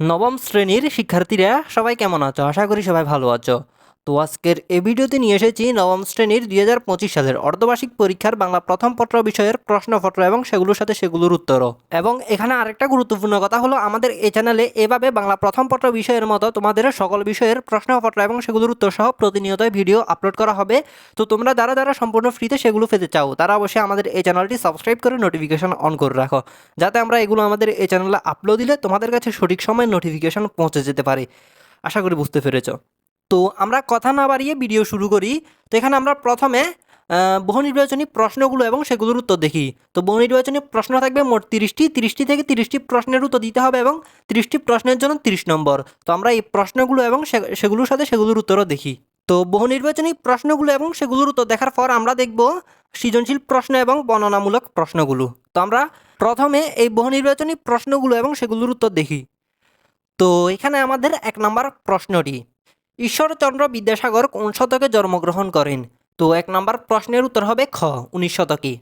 নবম শ্রেণির শিক্ষার্থীরা সবাই কেমন আছো? আশা করি সবাই ভালো আছো। তো আজকের এই ভিডিওতে নিয়ে এসেছি নবম শ্রেণির দুই হাজার পঁচিশ সালের অর্ধবার্ষিক পরীক্ষার বাংলা প্রথম পত্র বিষয়ের প্রশ্নপত্র এবং সেগুলোর সাথে সেগুলোর উত্তরও। এবং এখানে আরেকটা গুরুত্বপূর্ণ কথা হলো, আমাদের এই চ্যানেলে এভাবে বাংলা প্রথম পত্র বিষয়ের মতো তোমাদের সকল বিষয়ের প্রশ্নপত্র এবং সেগুলোর উত্তর সহ প্রতিনিয়তই ভিডিও আপলোড করা হবে। তো তোমরা যারা যারা সম্পূর্ণ ফ্রিতে সেগুলো পেতে চাও, তারা অবশ্যই আমাদের এই চ্যানেলটি সাবস্ক্রাইব করে নোটিফিকেশন অন করে রাখো। যাতে আমরা এগুলো আমাদের এই চ্যানেলে আপলোড দিলে তোমাদের কাছে সঠিক সময়ে নোটিফিকেশন পৌঁছে যেতে পারে। আশা করি বুঝতে পেরেছ। তো আমরা কথা না বাড়িয়ে ভিডিও শুরু করি। তো এখানে আমরা প্রথমে বহু নির্বাচনী প্রশ্নগুলো এবং সেগুলোর উত্তর দেখি। তো বহু নির্বাচনী প্রশ্ন থাকবে মোট তিরিশটি। তিরিশটি থেকে তিরিশটি প্রশ্নের উত্তর দিতে হবে এবং তিরিশটি প্রশ্নের জন্য তিরিশ নম্বর। তো আমরা এই প্রশ্নগুলো এবং সেগুলোর সাথে সেগুলোর উত্তরও দেখি। তো বহু নির্বাচনী প্রশ্নগুলো এবং সেগুলোর উত্তর দেখার পর আমরা দেখব সৃজনশীল প্রশ্ন এবং বর্ণনামূলক প্রশ্নগুলো। তো আমরা প্রথমে এই বহু নির্বাচনী প্রশ্নগুলো এবং সেগুলোর উত্তর দেখি। তো এখানে আমাদের এক নম্বর প্রশ্নটি ঈশ্বরচন্দ্র বিদ্যাসাগর কোন শতকে জন্মগ্রহণ করেন? তো এক নম্বর প্রশ্নের উত্তর হবে খ, উনিশ শতকে।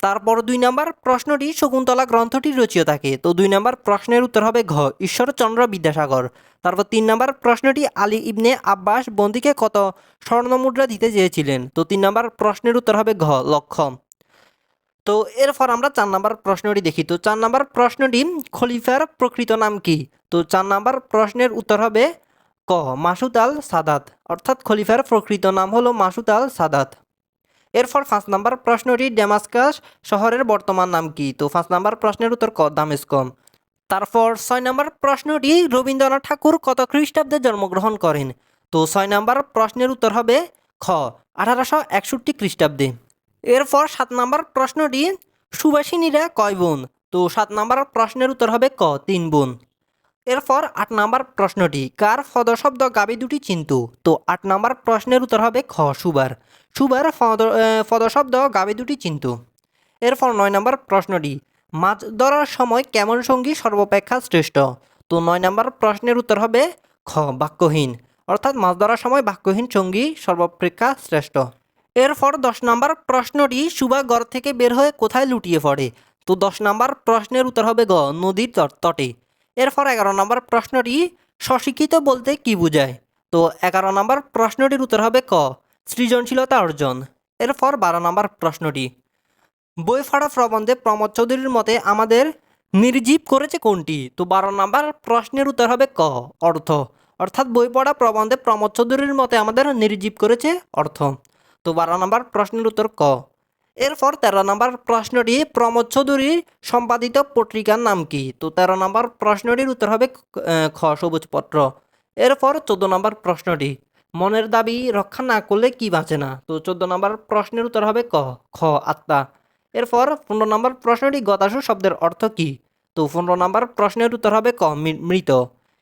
তারপর দুই নম্বর প্রশ্নটি শকুন্তলা গ্রন্থটি রচিত থাকে। তো দুই নম্বর প্রশ্নের উত্তর হবে ঘ, ঈশ্বরচন্দ্র বিদ্যাসাগর। তারপর তিন নম্বর প্রশ্নটি আলী ইবনে আব্বাস বন্দিকে কত স্বর্ণমুদ্রা দিতে চেয়েছিলেন? তো তিন নম্বর প্রশ্নের উত্তর হবে ঘ লক্ষ তো এরপর আমরা চার নাম্বার প্রশ্নটি দেখি। তো চার নাম্বার প্রশ্নটি খলিফার প্রকৃত নাম কি? তো চার নাম্বার প্রশ্নের উত্তর হবে ক মাসুদ আল সাদাত। অর্থাৎ খলিফার প্রকৃত নাম হলো মাসুদ আল সাদাত। এরপর পাঁচ নাম্বার প্রশ্নটি ডেমাস্কাস শহরের বর্তমান নাম কি? তো পাঁচ নাম্বার প্রশ্নের উত্তর ক, দামেস্কম। তারপর ছয় নম্বর প্রশ্নটি রবীন্দ্রনাথ ঠাকুর কত খ্রিস্টাব্দে জন্মগ্রহণ করেন? তো ছয় নম্বর প্রশ্নের উত্তর হবে খ, আঠারোশো একষট্টি খ্রিস্টাব্দে। এরপর সাত নম্বর প্রশ্নটি সুবাসিনীরা কয় বোন? তো সাত নম্বর প্রশ্নের উত্তর হবে ক, তিন বোন। এরপর আট নম্বর প্রশ্নটি কার পদশব্দ গাবি দুটি চিন্তু? তো আট নম্বর প্রশ্নের উত্তর হবে খ সুবার। সুবার ফদ আহ, পদশব্দ গাবি দুটি চিন্তু। এরপর নয় নম্বর প্রশ্নটি মাছ ধরার সময় কেমন সঙ্গী সর্বাপেক্ষা শ্রেষ্ঠ? তো নয় নম্বর প্রশ্নের উত্তর হবে খ বাক্যহীন। অর্থাৎ মাছ ধরার সময় বাক্যহীন সঙ্গী সর্বাপেক্ষা শ্রেষ্ঠ। এরপর দশ নম্বর প্রশ্নটি সুবা ঘর থেকে বের হয়ে কোথায় লুটিয়ে পড়ে? তো দশ নম্বর প্রশ্নের উত্তর হবে গ নদীর তটে। এরপর এগারো নম্বর প্রশ্নটি স্বশিক্ষিত বলতে কি বোঝায়? তো এগারো নম্বর প্রশ্নটির উত্তর হবে ক, সৃজনশীলতা অর্জন। এরপর বারো নম্বর প্রশ্নটি বই ফাড়া প্রবন্ধে প্রমোদ চৌধুরীর মতে আমাদের নির্জীব করেছে কোনটি? তো বারো নম্বর প্রশ্নের উত্তর হবে ক, অর্থ। অর্থাৎ বই পড়া প্রবন্ধে প্রমোদ চৌধুরীর মতে আমাদের নির্জীব করেছে অর্থ। তো বারো নম্বর প্রশ্নের উত্তর ক এরপর তেরো নম্বর প্রশ্নটি প্রমোদ চৌধুরীর সম্পাদিত পত্রিকার নাম কি? তো তেরো নম্বর প্রশ্নটির উত্তর হবে খ, সবুজ পত্র। এরপর চোদ্দ নম্বর প্রশ্নটি, মনের দাবি রক্ষা না করলে কি বাঁচে না? তো চোদ্দ নম্বর প্রশ্নের উত্তর হবে ক, খ, আত্মা। এরপর পনেরো নম্বর প্রশ্নটি, গতাসু শব্দের অর্থ কি? তো পনেরো নম্বর প্রশ্নের উত্তর হবে ক মৃত।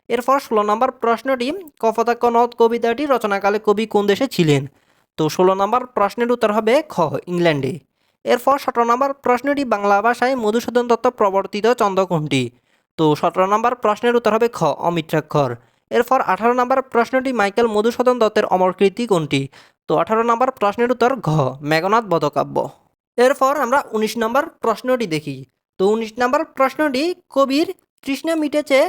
এরপর ষোলো নম্বর প্রশ্নটি, কপতাক্ষ নদ কবিতাটি রচনাকালে কবি কোন দেশে ছিলেন? তো ষোলো নম্বর প্রশ্নের উত্তর হবে খ, ইংল্যান্ডে। এরপর সতেরো নম্বর প্রশ্নটি বাংলা ভাষায় মধুসূদন দত্ত প্রবর্তিত চন্দ্র কোনটি? তো সতেরো নম্বর প্রশ্নের উত্তর হবে খ অমিত্রাক্ষর এরপর আঠারো নম্বর প্রশ্নটি মাইকেল মধুসূদন দত্তের অমরকীর্তি কোনটি? তো আঠারো নম্বর প্রশ্নের উত্তর ঘ মেঘনাথ বধকাব্য এরপর আমরা উনিশ নম্বর প্রশ্নটি দেখি। তো উনিশ নম্বর প্রশ্নটি কবির তৃষ্ণা মিটেছে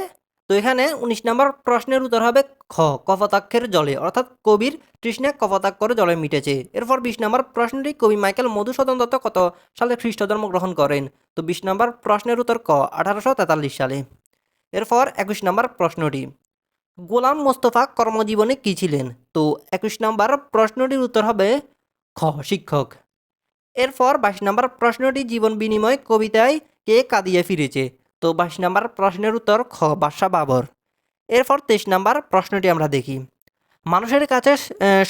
তো এখানে উনিশ নম্বর প্রশ্নের উত্তর হবে খ, কপতাক্ষের জলে। অর্থাৎ কবির তৃষ্ণা কপতাক্ষর জলে মিটেছে। এরপর বিশ নম্বর প্রশ্নটি, কবি মাইকেল মধুসূদন দত্ত কত সালে খ্রিস্ট জন্ম গ্রহণ করেন? তো বিশ নম্বর প্রশ্নের উত্তর ক, আঠারোশো তেতাল্লিশ সালে। এরপর একুশ নম্বর প্রশ্নটি, গোলাম মোস্তফা কর্মজীবনে কী ছিলেন? তো একুশ নম্বর প্রশ্নটির উত্তর হবে খ, শিক্ষক। এরপর বাইশ নম্বর প্রশ্নটি, জীবন বিনিময় কবিতায় কে কাঁদিয়ে ফিরেছে? তো বাইশ নম্বর প্রশ্নের উত্তর খ বাদশা বাবর এরপর তেইশ নম্বর প্রশ্নটি আমরা দেখি। মানুষের কাছে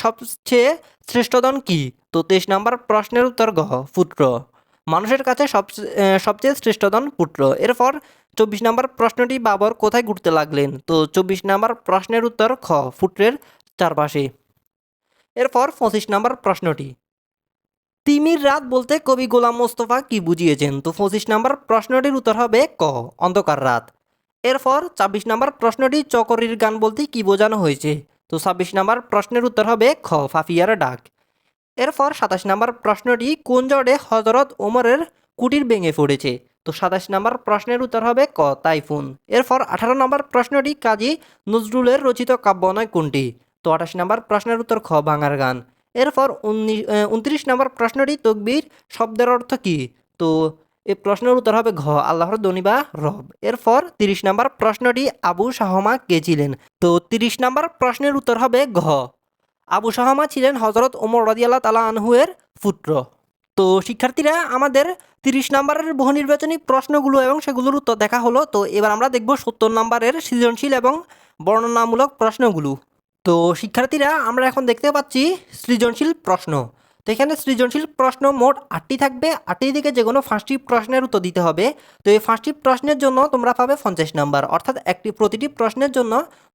সবচেয়ে শ্রেষ্ঠধন কি? তো তেইশ নম্বর প্রশ্নের উত্তর গ, পুত্র। মানুষের কাছে সব সবচেয়ে শ্রেষ্ঠধন পুত্র। এরপর চব্বিশ নম্বর প্রশ্নটি বাবর কোথায় ঘুরতে লাগলেন? তো চব্বিশ নম্বর প্রশ্নের উত্তর খ, পুত্রের চারপাশে। এরপর পঁচিশ নম্বর প্রশ্নটি। তিমির রাত বলতে কবি গোলাম মোস্তফা কি বুঝিয়েছেন? তো পঁচিশ নম্বর প্রশ্নটির উত্তর হবে ক, অন্ধকার রাত। এরপর ছাব্বিশ নম্বর প্রশ্নটি চকরির গান বলতে কি বোঝানো হয়েছে? তো ছাব্বিশ নম্বর প্রশ্নের উত্তর হবে খ, ফাফিয়ার ডাক। এরপর সাতাশ নম্বর প্রশ্নটি কোন জড়ে হজরত ওমরের কুটির ভেঙে পড়েছে? তো সাতাশ নম্বর প্রশ্নের উত্তর হবে ক, তাইফুন। এরপর আঠারো নম্বর প্রশ্নটি কাজী নজরুলের রচিত কাব্য নয় কোনটি? তো আঠাশ নম্বর প্রশ্নের উত্তর খ, ভাঙার গান। এরপর উনত্রিশ নম্বর প্রশ্নটি তকবির শব্দের অর্থ কী? তো এই প্রশ্নের উত্তর হবে ঘ, আল্লাহর দনি বা রব। এরপর তিরিশ নম্বর প্রশ্নটি আবু শাহমা কে ছিলেন? তো তিরিশ নম্বর প্রশ্নের উত্তর হবে ঘ। আবু শাহমা ছিলেন হজরত ওমর রদিয়াল্লাহ তালা আনহুয়ের পুত্র। তো শিক্ষার্থীরা, আমাদের তিরিশ নম্বরের বহু নির্বাচনী প্রশ্নগুলো এবং সেগুলোর উত্তর দেখা হলো। তো এবার আমরা দেখব সত্তর নম্বরের সৃজনশীল এবং বর্ণনামূলক প্রশ্নগুলো। তো শিক্ষার্থীরা, আমরা এখন দেখতে পাচ্ছি সৃজনশীল প্রশ্ন। তো এখানে সৃজনশীল প্রশ্ন মোট আটটি থাকবে। আটটি থেকে যে কোনো পাঁচটি প্রশ্নের উত্তর দিতে হবে। তো এই পাঁচটি প্রশ্নের জন্য তোমরা পাবে পঞ্চাশ নাম্বার। অর্থাৎ একটি প্রতিটি প্রশ্নের জন্য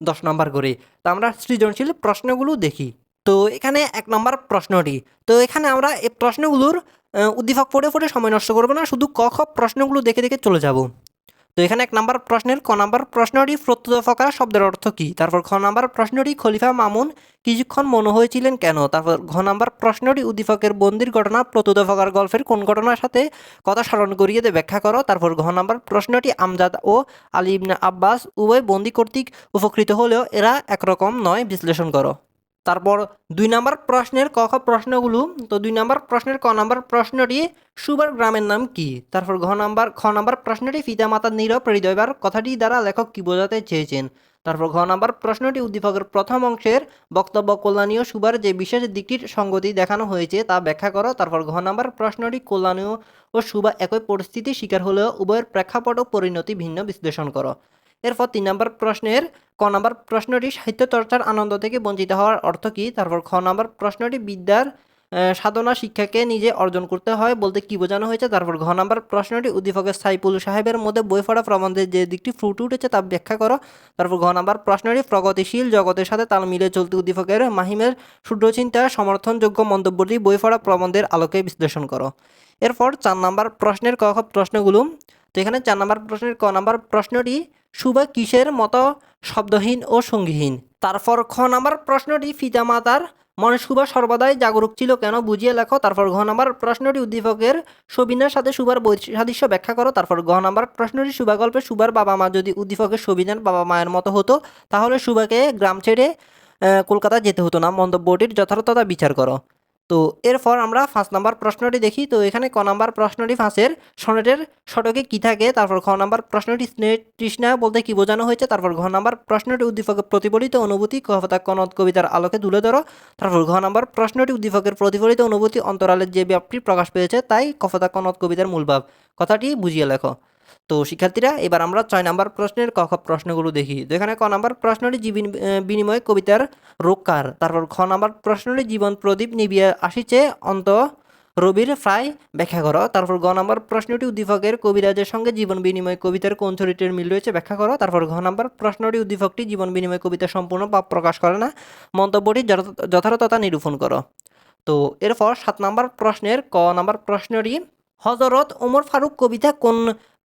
দশ নম্বর করে। তো আমরা সৃজনশীল প্রশ্নগুলো দেখি। তো এখানে এক নম্বর প্রশ্নটি। তো এখানে আমরা এই প্রশ্নগুলোর উদ্দীপক পড়ে পড়ে সময় নষ্ট করব না। শুধু ক খ প্রশ্নগুলো দেখে দেখে চলে যাব। তো এখানে এক নম্বর প্রশ্নের ক নাম্বার প্রশ্নটি প্রত্যুদফকা শব্দের অর্থ কী? তারপর খ নাম্বার প্রশ্নটি খলিফা মামুন কিছুক্ষণ মনে হয়েছিলেন কেন? তারপর ঘ নাম্বার প্রশ্নটি উদ্দীপকের বন্দির ঘটনা প্রত্যুদফকার গল্পের কোন ঘটনার সাথে কথা স্মরণ করিয়ে দিয়ে ব্যাখ্যা করো? তারপর ঘ নাম্বার প্রশ্নটি আমজাদ ও আলী ইবনে আব্বাস উভয় বন্দি কর্তৃক উপকৃত হলেও এরা একরকম নয়, বিশ্লেষণ করো। তারপর দুই নম্বর প্রশ্নের ক খ প্রশ্নগুলো, তো দুই নম্বর প্রশ্নের ক নম্বর প্রশ্নটি সুবার গ্রামের নাম কি? তারপর ঘ নম্বর, খ নম্বর প্রশ্নটি পিতা মাতার নীরব হৃদয়বার কথাটি দ্বারা লেখক কি বোঝাতে চেয়েছেন? তারপর ঘ নম্বর প্রশ্নটি উদ্দীপকের প্রথম অংশের বক্তব্য কল্যাণীয় সুবার যে বিশেষ দিকটির সঙ্গতি দেখানো হয়েছে তা ব্যাখ্যা করো। তারপর ঘ নম্বর প্রশ্নটি কল্যাণীয় ও সুবা একই পরিস্থিতির শিকার হলেও উভয়ের প্রেক্ষাপট ও পরিণতি ভিন্ন বিশ্লেষণ করো। এরপর তিন নম্বর প্রশ্নের, ক নম্বর প্রশ্নটি সাহিত্য চর্চার আনন্দ থেকে বঞ্চিত হওয়ার অর্থ কী? তারপর খ নম্বর প্রশ্নটি বিদ্যার সাধনা শিক্ষাকে নিজে অর্জন করতে হয় বলতে কি বোঝানো হয়েছে? তারপর ঘ নম্বর প্রশ্নটি উদ্দীপকের সাইফুল সাহেবের মধ্যে বই পড়া প্রবন্ধের যে দিকটি ফুটে উঠেছে তা ব্যাখ্যা করো। তারপর ঘ নম্বর প্রশ্নটি প্রগতিশীল জগতের সাথে তাল মিলে চলতি উদ্দীপকের মাহিমের শুদ্ধচিন্তা সমর্থনযোগ্য মন্তব্যটি বই পড়া প্রবন্ধের আলোকে বিশ্লেষণ করো। এরপর চার নম্বর প্রশ্নের ক প্রশ্নগুলো। তো এখানে চার নম্বর প্রশ্নের ক নম্বর প্রশ্নটি সুবা কিসের মতো শব্দহীন ও সঙ্গীহীন? তারপর খ নম্বর প্রশ্নটি পিতামাতার মনে সুবা সর্বদাই জাগরুক ছিল কেন বুঝিয়ে লেখো। তারপর ঘ নম্বর প্রশ্নটি, উদ্দীপকের সবিনার সাথে সুবার বৈসাদৃশ্য ব্যাখ্যা করো। তারপর ঘ নম্বর প্রশ্নটি সুবা গল্পে সুবার বাবা মা যদি উদ্দীপকের সবিনার বাবা মায়ের মতো হতো, তাহলে সুবাকে গ্রাম ছেড়ে কলকাতা যেতে হতো না। মন্তব্যটির যথার্থতা বিচার করো। তো এরপর আমরা পাঁচ নাম্বার প্রশ্নটি দেখি। তো এখানে ক নাম্বার প্রশ্নটি ফাঁসের সনেটের শতকে কি থাকে? তারপর খ নাম্বার প্রশ্নটি স্নেহ তৃষ্ণা বলতে কি বোঝানো হয়েছে? তারপর ঘ নাম্বার প্রশ্নটি উদ্দীপকের প্রতিফলিত অনুভূতি কহতা কনদ কবিতার আলোকে তুলে ধরো। তারপর ঘ নাম্বার প্রশ্নটি উদ্দীপকের প্রতিফলিত অনুভূতি অন্তরালের যে ব্যাপটি প্রকাশ পেয়েছে, তাই কফতা কনদ কবিতার মূলভাব কথাটি বুঝিয়ে লেখো। তো শিক্ষার্থীরা, এবার আমরা ছয় নাম্বার প্রশ্নের ক, খ, প্রশ্নগুলো দেখি। তো এখানে ক নম্বর প্রশ্নটি জীবন বিনিময় কবিতার রোগকার তারপর খ নম্বর প্রশ্নটি জীবন প্রদীপ নিবিয়া আসিছে, অন্ত রবির প্রায় ব্যাখ্যা করো। তারপর গ নম্বর প্রশ্নটি উদ্দীপকের কবিরাজের সঙ্গে জীবন বিনিময় কবিতার কোন চরিত্রের মিল রয়েছে ব্যাখ্যা করো। তারপর ঘ নম্বর প্রশ্নটি উদ্দীপকটি জীবন বিনিময় কবিতা সম্পূর্ণ বা প্রকাশ করে না, মন্তব্যটি যথা- যথার্থতা নিরূপণ করো। তো এরপর সাত নম্বর প্রশ্নের ক নম্বর প্রশ্নটি হজরত ওমর ফারুক কবিতা কোন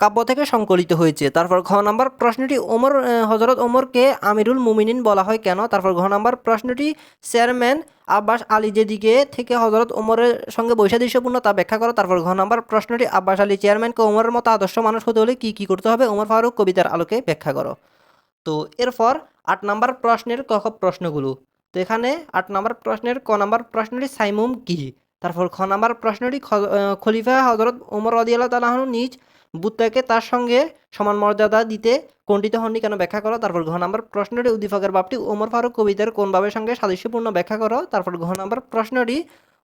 কাব্য থেকে সংকলিত হয়েছে? তারপর ঘ নম্বর প্রশ্নটি ওমর হজরত ওমরকে আমিরুল মুমিনিন বলা হয় কেন? তারপর ঘ নম্বর প্রশ্নটি চেয়ারম্যান আব্বাস আলী যেদিকে থেকে হজরত ওমরের সঙ্গে বৈসাদৃশ্যপূর্ণ তা ব্যাখ্যা করো। তারপর ঘ নম্বর প্রশ্নটি আব্বাস আলী চেয়ারম্যানকে ওমরের মতো আদর্শ মানুষ হতে হলে কী কী করতে হবে? ওমর ফারুক কবিতার আলোকে ব্যাখ্যা করো। তো এরপর আট নম্বর প্রশ্নের ক প্রশ্নগুলো। তো এখানে আট নম্বর প্রশ্নের ক নম্বর প্রশ্নটি সাইমুম কি? তারপর খ নম্বর প্রশ্নটি খলিফা হজরত ওমর রদিয়াল্লাহ তালাহন নিজ বুত্তাকে তার সঙ্গে সমান মর্যাদা দিতে কণ্ঠিত হননি কেন ব্যাখ্যা করো। তারপর ঘ নম্বর প্রশ্নটি, উদ্দীপকের বাপটি ওমর ফারুক কবিতার কোন ভাবের সঙ্গে সাদৃশ্যপূর্ণ ব্যাখ্যা করো। তারপর ঘ নম্বর প্রশ্নটি,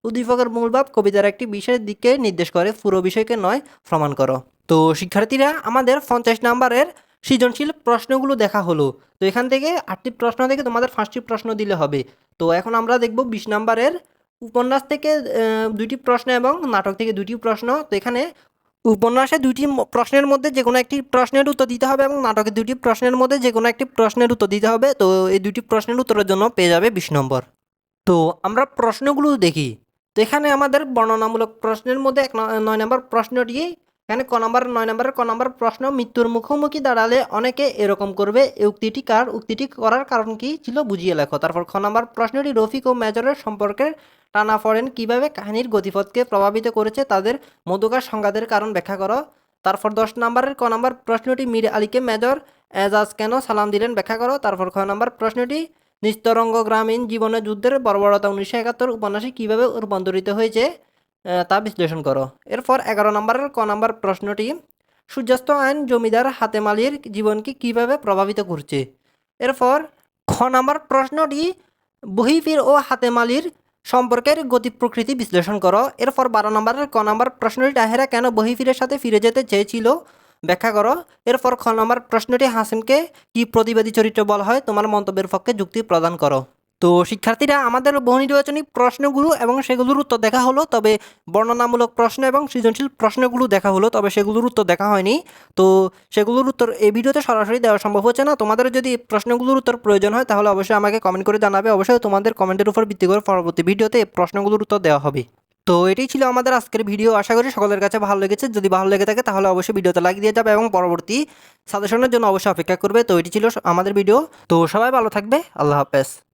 উদ্দীপকের মূল ভাব কবিতার একটি বিশেষ দিককে নির্দেশ করে, পুরো বিষয়কে নয়, প্রমাণ করো। তো শিক্ষার্থীরা, আমাদের পঞ্চাশ নাম্বারের সৃজনশীল প্রশ্নগুলো দেখা হলো। তো এখান থেকে আটটি প্রশ্ন থেকে তোমাদের পাঁচটি প্রশ্ন দিলে হবে। তো এখন আমরা দেখব বিশ নাম্বারের উপন্যাস থেকে দুটি প্রশ্ন এবং নাটক থেকে দুটি প্রশ্ন। তো এখানে উপন্যাসে দুটি প্রশ্নের মধ্যে যে কোনো একটি প্রশ্নের উত্তর দিতে হবে এবং নাটকে দুটি প্রশ্নের মধ্যে যে কোনো একটি প্রশ্নের উত্তর দিতে হবে। তো এই দুটি প্রশ্নের উত্তরের জন্য পেয়ে যাবে বিশ নম্বর। তো আমরা প্রশ্নগুলো দেখি। তো এখানে আমাদের বর্ণনামূলক প্রশ্নের মধ্যে এক নয় নম্বর প্রশ্নটি এখানে ক নম্বর, নয় নম্বরের ক নম্বর প্রশ্ন, মৃত্যুর মুখোমুখি দাঁড়ালে অনেকে এরকম করবে। উক্তিটি কার? উক্তিটি করার কারণ কি ছিল বুঝিয়ে লেখো। তারপর খ নম্বর প্রশ্নটি রফিক ও মেজরের সম্পর্কের টানা ফড়েন কীভাবে কাহিনীর গতিপথকে প্রভাবিত করেছে তাদের মধুকার সংঘাতের কারণ ব্যাখ্যা করো। তারপর দশ নম্বরের ক নম্বর প্রশ্নটি মীর আলীকে মেজর এজাজ কেন সালাম দিলেন ব্যাখ্যা করো। তারপর খ নম্বর প্রশ্নটি, নিস্তরঙ্গ গ্রামীণ জীবনে যুদ্ধের বর্বরতা উনিশশো একাত্তর উপন্যাসে কীভাবে রূপান্তরিত হয়েছে? তা বিশ্লেষণ করো। এরপর এগারো নম্বরের ক নম্বর প্রশ্নটি, সূর্যাস্ত আইন জমিদার হাতেমালির জীবনকে কীভাবে প্রভাবিত করছে? এরপর খ নম্বর প্রশ্নটি, বহিফির ও হাতেমালির সম্পর্কের গতি প্রকৃতি বিশ্লেষণ করো। এরপর বারো নম্বরের ক নম্বর প্রশ্নটি, তাহেরা কেন বহিফিরের সাথে ফিরে যেতে চেয়েছিল? ব্যাখ্যা করো। এরপর খ নম্বর প্রশ্নটি, হাসিমকে কি প্রতিবাদী চরিত্র বলা হয়? তোমার মন্তব্যের পক্ষে যুক্তি প্রদান করো। তো শিক্ষার্থীরা আমাদের বহু নির্বাচনী প্রশ্নগুলো এবং সেগুলোর উত্তর দেখা হলো, তবে বর্ণনামূলক প্রশ্ন এবং সৃজনশীল প্রশ্নগুলো দেখা হলো, তবে সেগুলোর উত্তর দেখা হয়নি। তো সেগুলোর উত্তর এই ভিডিওতে সরাসরি দেওয়া সম্ভব হচ্ছে না। তোমাদের যদি প্রশ্নগুলোর উত্তর প্রয়োজন হয়, তাহলে অবশ্যই আমাকে কমেন্ট করে জানাবে। অবশ্যই তোমাদের কমেন্টের উপর ভিত্তি করে পরবর্তী ভিডিওতে প্রশ্নগুলোর উত্তর দেওয়া হবে। তো এটাই ছিল আমাদের আজকের ভিডিও। আশা করি সকলের কাছে ভালো লেগেছে। যদি ভালো লেগে থাকে, তাহলে অবশ্যই ভিডিওতে লাইক দিয়ে যাবে এবং পরবর্তী সাজেশনের জন্য অবশ্যই অপেক্ষা করবে। তো এটি ছিল আমাদের ভিডিও। তো সবাই ভালো থাকবে। আল্লাহ হাফেজ।